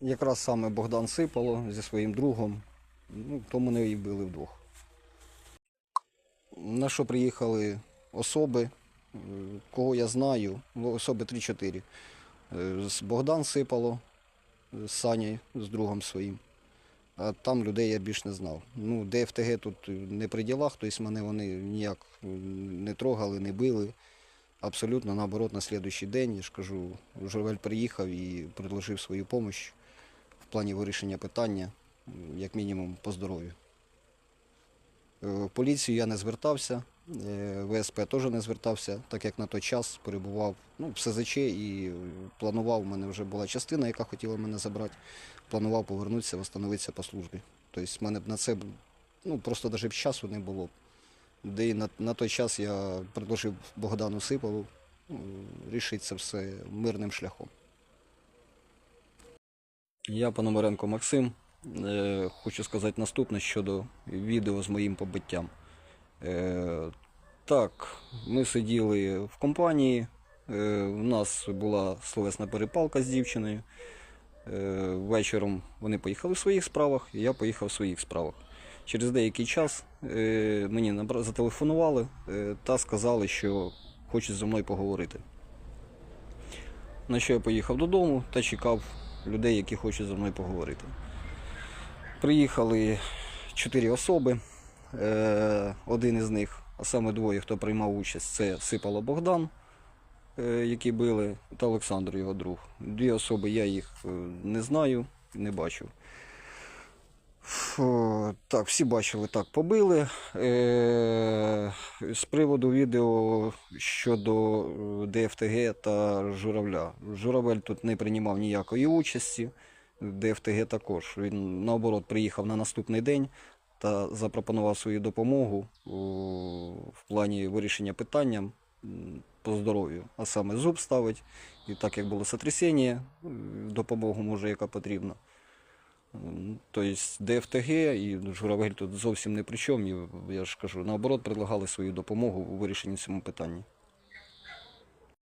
Якраз саме Богдан Сипало зі своїм другом. Ну, то мене і били вдвох. На що приїхали особи, е, кого я знаю, особи 3-4. Е, Богдан Сипало з Санєю, з другом своїм. А там людей я більш не знав. Ну, ДФТГ тут не при ділах, тобто мене вони ніяк е, не трогали, не били. Абсолютно наоборот, на слідуючий день, я ж кажу, Журавель приїхав і предложив свою допомогу в плані вирішення питання, як мінімум, по здоров'ю. Е, В поліцію я не звертався, е, ВСП теж не звертався, так як на той час перебував ну, в СЗЧ і планував, у мене вже була частина, яка хотіла мене забрати, планував повернутися, встановитися по службі. Тобто в мене на це ну, просто навіть часу не було. Де і на, на той час я предложив Богдану Сипову рішити це все мирним шляхом. Я Пономаренко Максим. Е, хочу сказати наступне щодо відео з моїм побиттям. Е, так, ми сиділи в компанії, е, у нас була словесна перепалка з дівчиною. Е, вечором вони поїхали в своїх справах, і я поїхав в своїх справах. Через деякий час е, мені зателефонували е, та сказали, що хочуть зі мною поговорити. На що я поїхав додому та чекав людей, які хочуть зі мною поговорити. Приїхали чотири особи. Е, один із них, а саме двоє, хто приймав участь, це Сипало Богдан, е, які били, та Олександр, його друг. Дві особи я їх е, не знаю, не бачив. Так, всі бачили, так, побили. Е, з приводу відео щодо е, ДФТГ та Журавля. Журавель тут не приймав ніякої участі. ДФТГ також. Він наоборот приїхав на наступний день та запропонував свою допомогу в плані вирішення питання по здоров'ю, а саме зуб ставить. І так як було сотрясіння, е, допомогу може, яка потрібна. Тобто ДФТГ і Журавель тут зовсім не при чому. Я ж кажу, наоборот, предлагали свою допомогу у вирішенні цьому питанні.